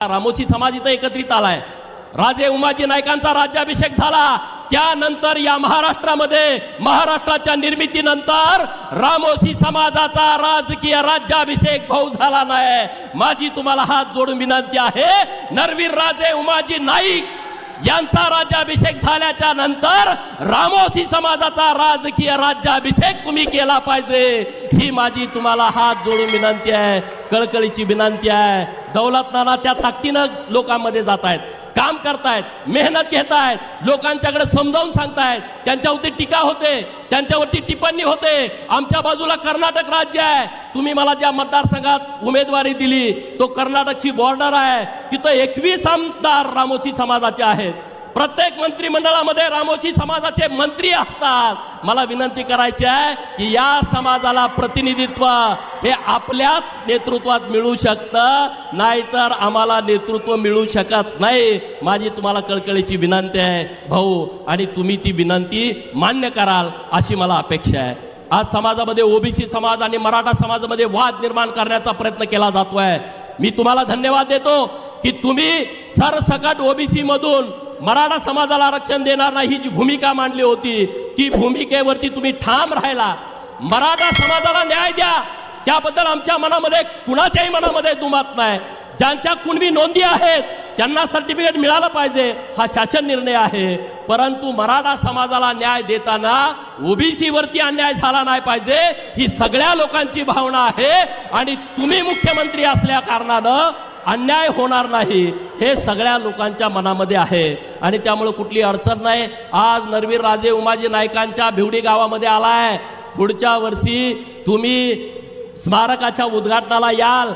रामोशी समाज इथं एकत्रित आलाय. राजे उमाजी नायकांचा राज्याभिषेक झाला. त्यानंतर या महाराष्ट्रामध्ये महाराष्ट्राच्या निर्मितीनंतर रामोशी समाजाचा राजकीय राज्याभिषेक भाऊ झाला नाही. माझी तुम्हाला हात जोडून विनंती आहे नरवीर राजे उमाजी नाईक यांचा राज्याभिषेक झाल्याच्यानंतर रामोशी समाजाचा राजकीय राज्याभिषेक तुम्ही केला पाहिजे. ही माझी तुम्हाला हात जोडून विनंती आहे कळकळीची विनंती आहे. दौलत नाना त्या ताकदीनं लोकांमध्ये जात आहेत. काम करतायत मेहनत घेत आहेत लोकांच्याकडे समजावून सांगतायत त्यांच्यावरती टीका होते त्यांच्यावरती टिप्पणी होते. आमच्या बाजूला कर्नाटक राज्य आहे. तुम्ही मला ज्या मतदारसंघात उमेदवारी दिली तो कर्नाटकची बॉर्डर आहे. तिथं एकवीस आमदार रामोशी समाजाचे आहेत. प्रत्येक मंत्रिमंडळामध्ये रामोशी समाजाचे मंत्री असतात. मला विनंती करायची आहे की या समाजाला प्रतिनिधित्व हे आपल्याच नेतृत्वात मिळू शकतं. नाहीतर आम्हाला नेतृत्व मिळू शकत नाही. माझी तुम्हाला कळकळीची विनंती आहे भाऊ आणि तुम्ही ती विनंती मान्य कराल अशी मला अपेक्षा आहे. आज समाजामध्ये ओबीसी समाज आणि मराठा समाजामध्ये वाद निर्माण करण्याचा प्रयत्न केला जातोय. मी तुम्हाला धन्यवाद देतो की तुम्ही सरसकट ओबीसी मधून मराठा समाजाला आरक्षण देणार नाही ही जी भूमिका मांडली होती ती भूमिकेवरती तुम्ही ठाम राहिला. मराठा समाजाला न्याय द्या. त्याबद्दल आमच्या मनामध्ये कुणाच्याही मनामध्ये दुमत नाही. ज्यांच्या कुणबी नोंदी आहेत त्यांना सर्टिफिकेट मिळालं पाहिजे हा शासन निर्णय आहे. परंतु मराठा समाजाला न्याय देताना ओबीसी वरती अन्याय झाला नाही पाहिजे ही सगळ्या लोकांची भावना आहे. आणि तुम्ही मुख्यमंत्री असल्या कारणानं अन्याय होणार नाही. हे सगळ्या लोकांच्या मनामध्ये आहे. आणि त्यामुळे कुठली अडचण नाही. आज नरवीर राजे उमाजी नायकांच्या भिवडी गावामध्ये आलाय. पुढच्या वर्षी तुम्ही स्मारकाच्या उद्घाटनाला याल.